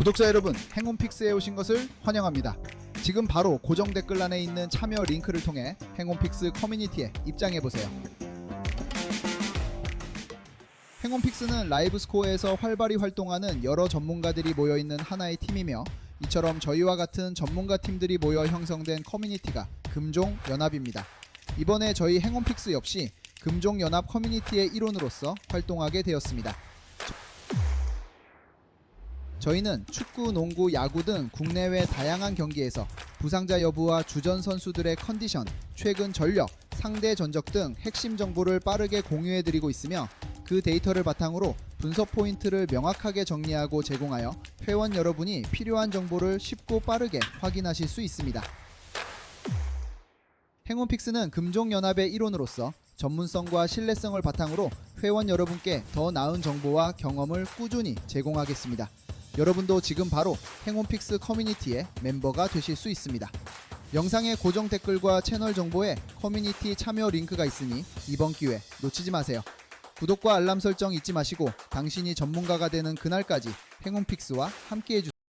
구독자 여러분, 행운픽스에 오신 것을 환영합니다. 지금 바로 고정 댓글란에 있는 참여 링크를 통해 행운픽스 커뮤니티에 입장해 보세요. 행운픽스는 라이브 스코어에서 활발히 활동하는 여러 전문가들이 모여 있는 하나의 팀이며 이처럼 저희와 같은 전문가 팀들이 모여 형성된 커뮤니티가 금종 연합입니다. 이번에 저희 행운픽스 역시 금종 연합 커뮤니티의 일원으로서 활동하게 되었습니다. 저희는 축구, 농구, 야구 등 국내외 다양한 경기에서 부상자 여부와 주전 선수들의 컨디션, 최근 전력, 상대 전적 등 핵심 정보를 빠르게 공유해 드리고 있으며 그 데이터를 바탕으로 분석 포인트를 명확하게 정리하고 제공하여 회원 여러분이 필요한 정보를 쉽고 빠르게 확인하실 수 있습니다. 행운픽스는 금종연합의 일원으로서 전문성과 신뢰성을 바탕으로 회원 여러분께 더 나은 정보와 경험을 꾸준히 제공하겠습니다. 여러분도 지금 바로 행운픽스 커뮤니티의 멤버가 되실 수 있습니다. 영상의 고정 댓글과 채널 정보에 커뮤니티 참여 링크가 있으니 이번 기회 놓치지 마세요. 구독과 알람 설정 잊지 마시고 당신이 전문가가 되는 그날까지 행운픽스와 함께 해주세요.